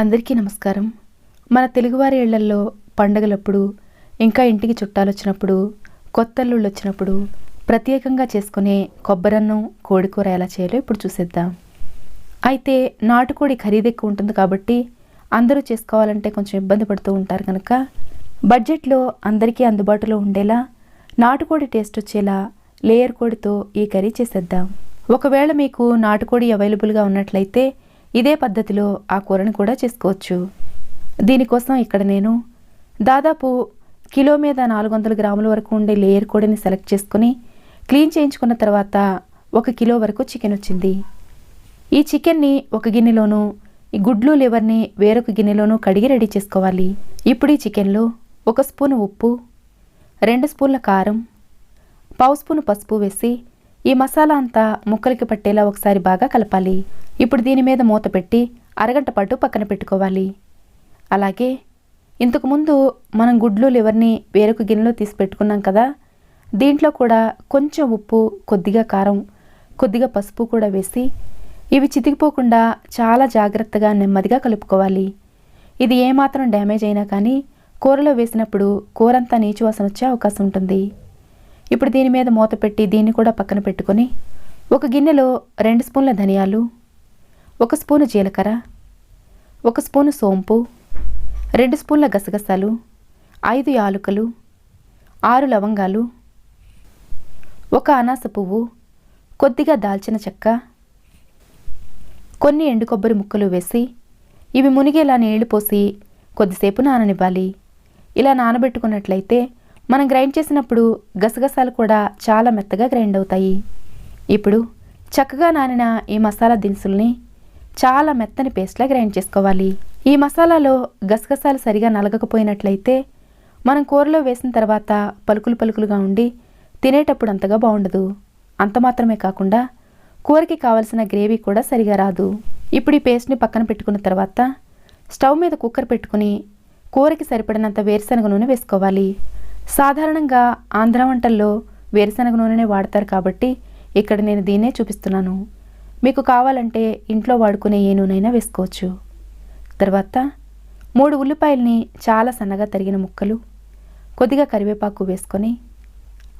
అందరికీ నమస్కారం. మన తెలుగువారి ఇళ్ళల్లో పండగలప్పుడు ఇంకా ఇంటికి చుట్టాలు వచ్చినప్పుడు కొత్తల్లుళ్ళు వచ్చినప్పుడు ప్రత్యేకంగా చేసుకునే కొబ్బరన్నం కోడికూర ఎలా చేయాలో ఇప్పుడు చూసేద్దాం. అయితే నాటుకోడి ఖరీదు ఎక్కువ ఉంటుంది కాబట్టి అందరూ చేసుకోవాలంటే కొంచెం ఇబ్బంది పడుతూ ఉంటారు కనుక బడ్జెట్లో అందరికీ అందుబాటులో ఉండేలా నాటుకోడి టేస్ట్ వచ్చేలా లేయర్ కోడితో ఈ కర్రీ చేసేద్దాం. ఒకవేళ మీకు నాటుకోడి అవైలబుల్గా ఉన్నట్లయితే ఇదే పద్ధతిలో ఆ కూరని కూడా చేసుకోవచ్చు. దీనికోసం ఇక్కడ నేను దాదాపు కిలో మీద నాలుగు వందల గ్రాముల వరకు ఉండే లేయర్ కోడిని సెలెక్ట్ చేసుకుని క్లీన్ చేయించుకున్న తర్వాత ఒక కిలో వరకు చికెన్ వచ్చింది. ఈ చికెన్ని ఒక గిన్నెలోనూ ఈ గుడ్లు లివర్ని వేరొక గిన్నెలోనూ కడిగి రెడీ చేసుకోవాలి. ఇప్పుడు ఈ చికెన్లో ఒక స్పూను ఉప్పు రెండు స్పూన్ల కారం పావు స్పూను పసుపు వేసి ఈ మసాలా అంతా ముక్కలకి పట్టేలా ఒకసారి బాగా కలపాలి. ఇప్పుడు దీని మీద మూత పెట్టి అరగంట పాటు పక్కన పెట్టుకోవాలి. అలాగే ఇంతకుముందు మనం గుడ్లు లివర్ని వేరొక గిన్నెలో తీసి పెట్టుకున్నాం కదా దీంట్లో కూడా కొంచెం ఉప్పు కొద్దిగా కారం కొద్దిగా పసుపు కూడా వేసి ఇవి చితికిపోకుండా చాలా జాగ్రత్తగా నెమ్మదిగా కలుపుకోవాలి. ఇది ఏమాత్రం డ్యామేజ్ అయినా కానీ కూరలో వేసినప్పుడు కూరంతా నీచు వాసన వచ్చే అవకాశం ఉంటుంది. ఇప్పుడు దీని మీద మూత పెట్టి దీన్ని కూడా పక్కన పెట్టుకొని ఒక గిన్నెలో రెండు స్పూన్ల ధనియాలు ఒక స్పూను జీలకర్ర ఒక స్పూను సోంపు రెండు స్పూన్ల గసగసాలు ఐదు యాలుకలు ఆరు లవంగాలు ఒక అనాస పువ్వు కొద్దిగా దాల్చిన చెక్క కొన్ని ఎండు కొబ్బరి ముక్కలు వేసి ఇవి మునిగేలా నీళ్ళు పోసి కొద్దిసేపు నాననివ్వాలి. ఇలా నానబెట్టుకున్నట్లయితే మనం గ్రైండ్ చేసినప్పుడు గసగసాలు కూడా చాలా మెత్తగా గ్రైండ్ అవుతాయి. ఇప్పుడు చక్కగా నానిన ఈ మసాలా దినుసుల్ని చాలా మెత్తని పేస్ట్లా గ్రైండ్ చేసుకోవాలి. ఈ మసాలాలో గసగసాలు సరిగా నలగకపోయినట్లయితే మనం కూరలో వేసిన తర్వాత పలుకులు పలుకులుగా ఉండి తినేటప్పుడు అంతగా బాగుండదు. అంత మాత్రమే కాకుండా కూరకి కావలసిన గ్రేవీ కూడా సరిగా రాదు. ఇప్పుడు ఈ పేస్ట్ని పక్కన పెట్టుకున్న తర్వాత స్టవ్ మీద కుక్కర్ పెట్టుకుని కూరకి సరిపడినంత వేరుశనగ నూనె వేసుకోవాలి. సాధారణంగా ఆంధ్ర వంటల్లో వేరుశనగ నూనెనే వాడతారు కాబట్టి ఇక్కడ నేను దీన్నే చూపిస్తున్నాను. మీకు కావాలంటే ఇంట్లో వాడుకునే ఏ నూనెైనా వేసుకోవచ్చు. తర్వాత మూడు ఉల్లిపాయల్ని చాలా సన్నగా తరిగిన ముక్కలు కొద్దిగా కరివేపాకు వేసుకొని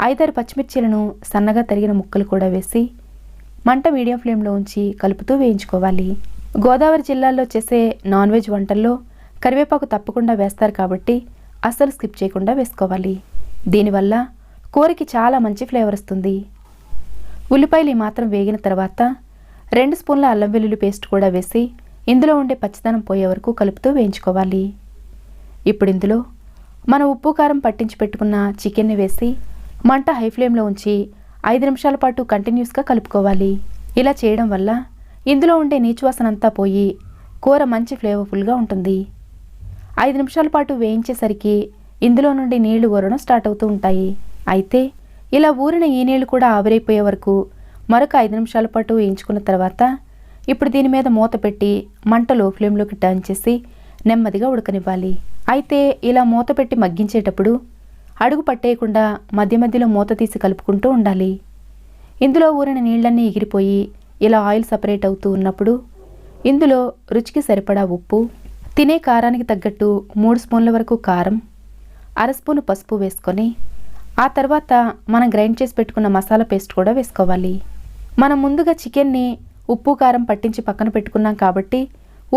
ఐదారు పచ్చిమిర్చీలను సన్నగా తరిగిన ముక్కలు కూడా వేసి మంట మీడియం ఫ్లేమ్లో ఉంచి కలుపుతూ వేయించుకోవాలి. గోదావరి జిల్లాలో చేసే నాన్ వెజ్ వంటల్లో కరివేపాకు తప్పకుండా వేస్తారు కాబట్టి అస్సలు స్కిప్ చేయకుండా వేసుకోవాలి. దీనివల్ల కూరకి చాలా మంచి ఫ్లేవర్ వస్తుంది. ఉల్లిపాయలు ఈ మాత్రం వేగిన తర్వాత రెండు స్పూన్ల అల్లం వెల్లుల్లి పేస్ట్ కూడా వేసి ఇందులో ఉండే పచ్చిదనం పోయే వరకు కలుపుతూ వేయించుకోవాలి. ఇప్పుడు ఇందులో మన ఉప్పు కారం పట్టించి పెట్టుకున్న చికెన్ని వేసి మంట హై ఫ్లేమ్లో ఉంచి ఐదు నిమిషాల పాటు కంటిన్యూస్గా కలుపుకోవాలి. ఇలా చేయడం వల్ల ఇందులో ఉండే నీచువాసనంతా పోయి కూర మంచి ఫ్లేవర్ఫుల్గా ఉంటుంది. ఐదు నిమిషాల పాటు వేయించేసరికి ఇందులో నుండి నీళ్ళు ఊరడం స్టార్ట్ అవుతూ ఉంటాయి. అయితే ఇలా ఊరిన ఈ నీళ్ళు కూడా ఆవిరైపోయే వరకు మరొక ఐదు నిమిషాల పాటు వేయించుకున్న తర్వాత ఇప్పుడు దీని మీద మూత పెట్టి మంట లో ఫ్లేమ్లోకి టర్న్ చేసి నెమ్మదిగా ఉడకనివ్వాలి. అయితే ఇలా మూత పెట్టి మగ్గించేటప్పుడు అడుగు పట్టేయకుండా మధ్య మధ్యలో మూత తీసి కలుపుకుంటూ ఉండాలి. ఇందులో ఊరిన నీళ్ళన్నీ ఎగిరిపోయి ఇలా ఆయిల్ సపరేట్ అవుతూ ఉన్నప్పుడు ఇందులో రుచికి సరిపడా ఉప్పు తినే కారానికి తగ్గట్టు మూడు స్పూన్ల వరకు కారం అర స్పూను పసుపు వేసుకొని ఆ తర్వాత మనం గ్రైండ్ చేసి పెట్టుకున్న మసాలా పేస్ట్ కూడా వేసుకోవాలి. మనం ముందుగా చికెన్ని ఉప్పు కారం పట్టించి పక్కన పెట్టుకున్నాం కాబట్టి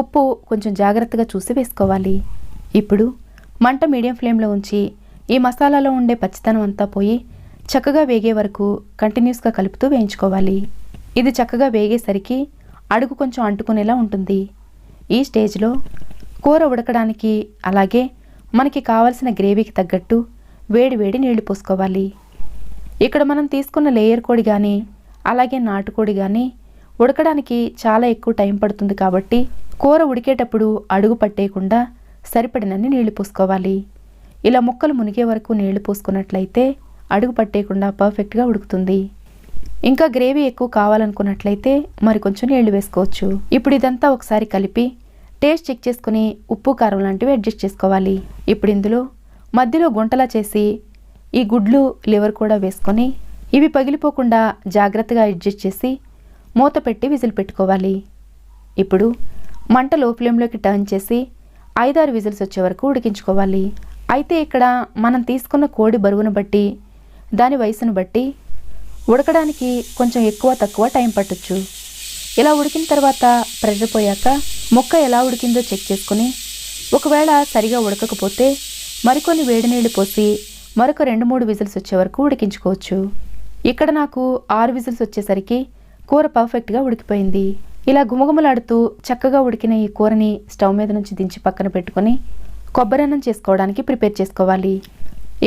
ఉప్పు కొంచెం జాగ్రత్తగా చూసి వేసుకోవాలి. ఇప్పుడు మంట మీడియం ఫ్లేమ్లో ఉంచి ఈ మసాలాలో ఉండే పచ్చితనం అంతా పోయి చక్కగా వేగే వరకు కంటిన్యూస్గా కలుపుతూ వేయించుకోవాలి. ఇది చక్కగా వేగేసరికి అడుగు కొంచెం అంటుకునేలా ఉంటుంది. ఈ స్టేజ్లో కూర ఉడకడానికి అలాగే మనకి కావలసిన గ్రేవీకి తగ్గట్టు వేడి వేడి నీళ్ళు పోసుకోవాలి. ఇక్కడ మనం తీసుకున్న లేయర్ కోడి కానీ అలాగే నాటుకోడి కానీ ఉడకడానికి చాలా ఎక్కువ టైం పడుతుంది కాబట్టి కూర ఉడికేటప్పుడు అడుగు పట్టేయకుండా సరిపడినన్ని నీళ్ళు పోసుకోవాలి. ఇలా ముక్కలు మునిగే వరకు నీళ్ళు పోసుకున్నట్లయితే అడుగు పట్టేయకుండా పర్ఫెక్ట్గా ఉడుకుతుంది. ఇంకా గ్రేవీ ఎక్కువ కావాలనుకున్నట్లయితే మరి కొంచెం నీళ్ళు వేసుకోవచ్చు. ఇప్పుడు ఇదంతా ఒకసారి కలిపి టేస్ట్ చెక్ చేసుకుని ఉప్పు కారం లాంటివి అడ్జస్ట్ చేసుకోవాలి. ఇప్పుడు ఇందులో మధ్యలో గుంటలా చేసి ఈ గుడ్లు లివర్ కూడా వేసుకొని ఇవి పగిలిపోకుండా జాగ్రత్తగా అడ్జస్ట్ చేసి మూత పెట్టి విజిల్ పెట్టుకోవాలి. ఇప్పుడు మంట లో ఫ్లేమ్లోకి టర్న్ చేసి ఐదారు విజిల్స్ వచ్చే వరకు ఉడికించుకోవాలి. అయితే ఇక్కడ మనం తీసుకున్న కోడి బరువును బట్టి దాని వయసును బట్టి ఉడకడానికి కొంచెం ఎక్కువ తక్కువ టైం పట్టొచ్చు. ఇలా ఉడికిన తర్వాత ప్రెషర్ పోయాక మొక్క ఎలా ఉడికిందో చెక్ చేసుకుని ఒకవేళ సరిగా ఉడకకపోతే మరికొన్ని వేడి నీళ్ళు పోసి మరొక రెండు మూడు విజిల్స్ వచ్చే వరకు ఉడికించుకోవచ్చు. ఇక్కడ నాకు ఆరు విజిల్స్ వచ్చేసరికి కూర పర్ఫెక్ట్గా ఉడికిపోయింది. ఇలా గుమగుమలాడుతూ చక్కగా ఉడికిన ఈ కూరని స్టవ్ మీద నుంచి దించి పక్కన పెట్టుకొని కొబ్బరి అన్నం చేసుకోవడానికి ప్రిపేర్ చేసుకోవాలి.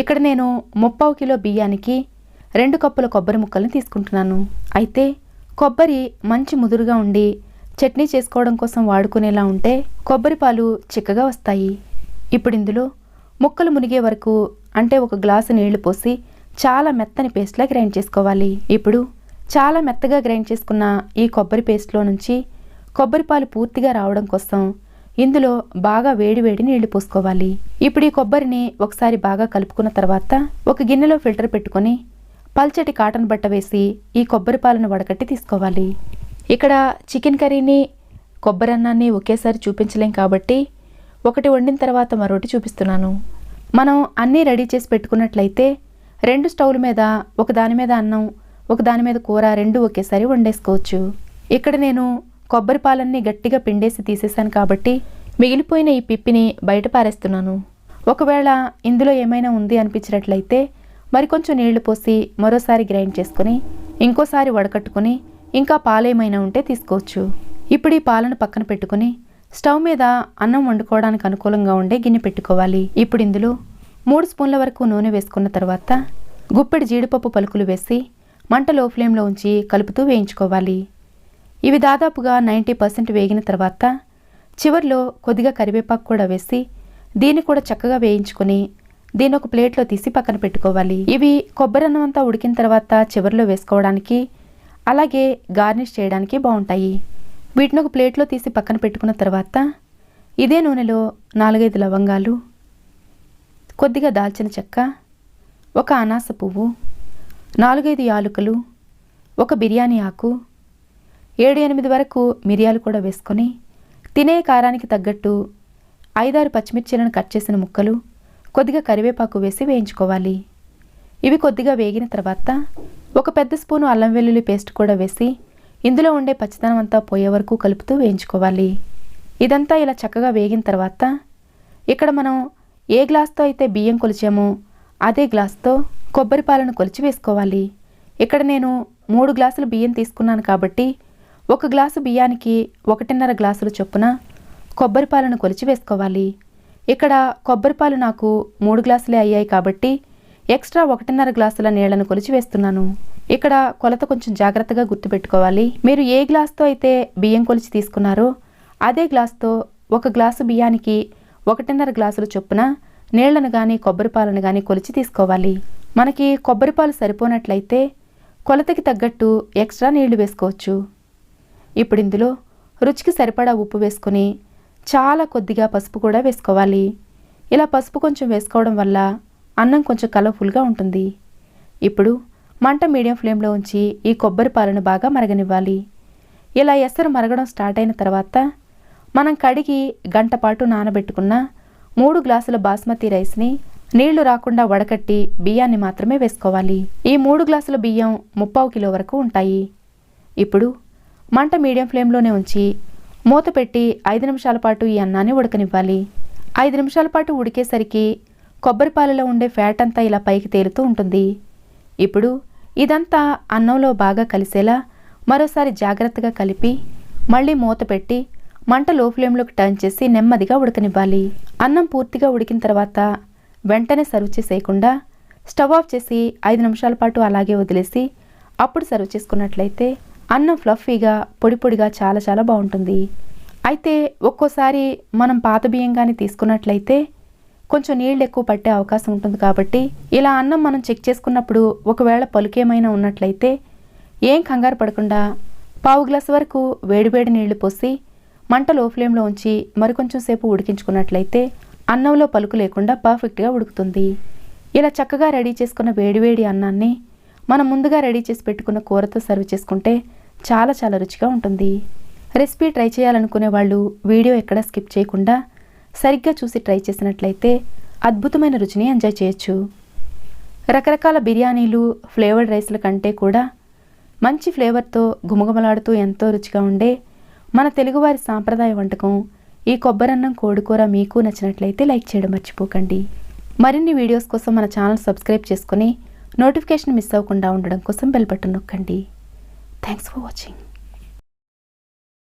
ఇక్కడ నేను ముప్పావు కిలో బియ్యానికి రెండు కప్పుల కొబ్బరి ముక్కల్ని తీసుకుంటున్నాను. అయితే కొబ్బరి మంచి ముదురుగా ఉండి చట్నీ చేసుకోవడం కోసం వాడుకునేలా ఉంటే కొబ్బరి పాలు చిక్కగా వస్తాయి. ఇప్పుడు ఇందులో ముక్కలు మునిగే వరకు అంటే ఒక గ్లాసు నీళ్ళు పోసి చాలా మెత్తని పేస్ట్లా గ్రైండ్ చేసుకోవాలి. ఇప్పుడు చాలా మెత్తగా గ్రైండ్ చేసుకున్న ఈ కొబ్బరి పేస్ట్లో నుంచి కొబ్బరి పాలు పూర్తిగా రావడం కోసం ఇందులో బాగా వేడివేడి నీళ్ళు పోసుకోవాలి. ఇప్పుడు ఈ కొబ్బరిని ఒకసారి బాగా కలుపుకున్న తర్వాత ఒక గిన్నెలో ఫిల్టర్ పెట్టుకొని పల్చటి కాటన్ బట్ట వేసి ఈ కొబ్బరి పాలను వడకట్టి తీసుకోవాలి. ఇక్కడ చికెన్ కర్రీని కొబ్బరి అన్నాన్ని ఒకేసారి చూపించలేం కాబట్టి ఒకటి వండిన తర్వాత మరొకటి చూపిస్తున్నాను. మనం అన్నీ రెడీ చేసి పెట్టుకున్నట్లయితే రెండు స్టవ్ల మీద ఒక దాని మీద అన్నం ఒక దాని మీద కూర రెండు ఒకేసారి వండేసుకోవచ్చు. ఇక్కడ నేను కొబ్బరి పాలన్నీ గట్టిగా పిండేసి తీసేశాను కాబట్టి మిగిలిపోయిన ఈ పిప్పిని బయట పారేస్తున్నాను. ఒకవేళ ఇందులో ఏమైనా ఉంది అనిపించినట్లయితే మరికొంచెం నీళ్ళు పోసి మరోసారి గ్రైండ్ చేసుకుని ఇంకోసారి వడకట్టుకుని ఇంకా పాలేమైనా ఉంటే తీసుకోవచ్చు. ఇప్పుడు ఈ పాలను పక్కన పెట్టుకుని స్టవ్ మీద అన్నం వండుకోవడానికి అనుకూలంగా ఉండే గిన్నె పెట్టుకోవాలి. ఇప్పుడు ఇందులో మూడు స్పూన్ల వరకు నూనె వేసుకున్న తర్వాత గుప్పెడి జీడిపప్పు పలుకులు వేసి మంట లో ఫ్లేమ్లో ఉంచి కలుపుతూ వేయించుకోవాలి. ఇవి దాదాపుగా నైంటీ పర్సెంట్ వేగిన తర్వాత చివర్లో కొద్దిగా కరివేపాకు కూడా వేసి దీన్ని కూడా చక్కగా వేయించుకొని దీని ఒక ప్లేట్లో తీసి పక్కన పెట్టుకోవాలి. ఇవి కొబ్బరి అన్నం అంతా ఉడికిన తర్వాత చివర్లో వేసుకోవడానికి అలాగే గార్నిష్ చేయడానికి బాగుంటాయి. వీటిని ఒక ప్లేట్లో తీసి పక్కన పెట్టుకున్న తర్వాత ఇదే నూనెలో నాలుగైదు లవంగాలు కొద్దిగా దాల్చిన చెక్క ఒక అనాస పువ్వు నాలుగైదు యాలుకలు ఒక బిర్యానీ ఆకు ఏడు ఎనిమిది వరకు మిరియాలు కూడా వేసుకొని తినే కారానికి తగ్గట్టు ఐదారు పచ్చిమిర్చిలను కట్ చేసిన ముక్కలు కొద్దిగా కరివేపాకు వేసి వేయించుకోవాలి. ఇవి కొద్దిగా వేగిన తర్వాత ఒక పెద్ద స్పూను అల్లం వెల్లుల్లి పేస్ట్ కూడా వేసి ఇందులో ఉండే పచ్చిదనం అంతా పోయే వరకు కలుపుతూ వేయించుకోవాలి. ఇదంతా ఇలా చక్కగా వేగిన తర్వాత ఇక్కడ మనం ఏ గ్లాస్తో అయితే బియ్యం కొలిచామో అదే గ్లాస్తో కొబ్బరి పాలను కొలిచి వేసుకోవాలి. ఇక్కడ నేను మూడు గ్లాసులు బియ్యం తీసుకున్నాను కాబట్టి ఒక గ్లాసు బియ్యానికి ఒకటిన్నర గ్లాసులు చొప్పున కొబ్బరి పాలను కొలిచి వేసుకోవాలి. ఇక్కడ కొబ్బరి పాలు నాకు మూడు గ్లాసులే అయ్యాయి కాబట్టి ఎక్స్ట్రా ఒకటిన్నర గ్లాసుల నీళ్ళను కొలిచి వేస్తున్నాను ఇక్కడ కొలత కొంచెం జాగ్రత్తగా గుర్తుపెట్టుకోవాలి. మీరు ఏ గ్లాస్తో అయితే బియ్యం కొలిచి తీసుకున్నారో అదే గ్లాస్తో ఒక గ్లాసు బియ్యానికి ఒకటిన్నర గ్లాసుల చొప్పున నీళ్ళను కానీ కొబ్బరి పాలను కానీ కొలిచి తీసుకోవాలి. మనకి కొబ్బరి పాలు సరిపోనట్లయితే కొలతకి తగ్గట్టు ఎక్స్ట్రా నీళ్ళు వేసుకోవచ్చు. ఇప్పుడు ఇందులో రుచికి సరిపడా ఉప్పు వేసుకొని చాలా కొద్దిగా పసుపు కూడా వేసుకోవాలి. ఇలా పసుపు కొంచెం వేసుకోవడం వల్ల అన్నం కొంచెం కలర్ఫుల్గా ఉంటుంది. ఇప్పుడు మంట మీడియం ఫ్లేమ్లో ఉంచి ఈ కొబ్బరి పాలను బాగా మరగనివ్వాలి. ఇలా ఎసరు మరగడం స్టార్ట్ అయిన తర్వాత మనం కడిగి గంట పాటు నానబెట్టుకున్న మూడు గ్లాసుల బాస్మతి రైస్ని నీళ్ళు రాకుండా వడకట్టి బియ్యాన్ని మాత్రమే వేసుకోవాలి. ఈ మూడు గ్లాసుల బియ్యం ముప్పావు కిలో వరకు ఉంటాయి. ఇప్పుడు మంట మీడియం ఫ్లేమ్లోనే ఉంచి మూత పెట్టి ఐదు నిమిషాల పాటు ఈ అన్నాన్ని ఉడకనివ్వాలి. ఐదు నిమిషాల పాటు ఉడికేసరికి కొబ్బరిపాలలో ఉండే ఫ్యాట్ అంతా ఇలా పైకి తేలుతూ ఉంటుంది. ఇప్పుడు ఇదంతా అన్నంలో బాగా కలిసేలా మరోసారి జాగ్రత్తగా కలిపి మళ్ళీ మూత పెట్టి మంట లో ఫ్లేమ్లోకి టర్న్ చేసి నెమ్మదిగా ఉడకనివ్వాలి. అన్నం పూర్తిగా ఉడికిన తర్వాత వెంటనే సర్వ్ చేసేయకుండా స్టవ్ ఆఫ్ చేసి ఐదు నిమిషాల పాటు అలాగే వదిలేసి అప్పుడు సర్వ్ చేసుకున్నట్లయితే అన్నం ఫ్లఫీగా పొడి పొడిగా చాలా చాలా బాగుంటుంది. అయితే ఒక్కోసారి మనం పాత బియ్యం కానీ తీసుకున్నట్లయితే కొంచెం నీళ్ళు ఎక్కువ పట్టే అవకాశం ఉంటుంది కాబట్టి ఇలా అన్నం మనం చెక్ చేసుకున్నప్పుడు ఒకవేళ పలుకేమైనా ఉన్నట్లయితే ఏం కంగారు పడకుండా పావు గ్లాస్ వరకు వేడివేడి నీళ్ళు పోసి మంట లో ఫ్లేమ్లో ఉంచి మరికొంచెం సేపు ఉడికించుకున్నట్లయితే అన్నంలో పలుకు లేకుండా పర్ఫెక్ట్గా ఉడుకుతుంది. ఇలా చక్కగా రెడీ చేసుకున్న వేడివేడి అన్నాన్ని మనం ముందుగా రెడీ చేసి పెట్టుకున్న కూరతో సర్వ్ చేసుకుంటే చాలా చాలా రుచిగా ఉంటుంది. రెసిపీ ట్రై చేయాలనుకునే వాళ్ళు వీడియో ఎక్కడ స్కిప్ చేయకుండా సరిగ్గా చూసి ట్రై చేసినట్లయితే అద్భుతమైన రుచిని ఎంజాయ్ చేయొచ్చు. రకరకాల బిర్యానీలు ఫ్లేవర్డ్ రైస్ల కంటే కూడా మంచి ఫ్లేవర్తో గుమగుమలాడుతూ ఎంతో రుచిగా ఉండే మన తెలుగువారి సాంప్రదాయ వంటకం ఈ కొబ్బరన్నం కోడికూర మీకు నచ్చినట్లయితే లైక్ చేయడం మర్చిపోకండి. మరిన్ని వీడియోస్ కోసం మన ఛానల్ సబ్స్క్రైబ్ చేసుకుని నోటిఫికేషన్ మిస్ అవ్వకుండా ఉండడం కోసం బెల్ బటన్ నొక్కండి. Thanks for watching.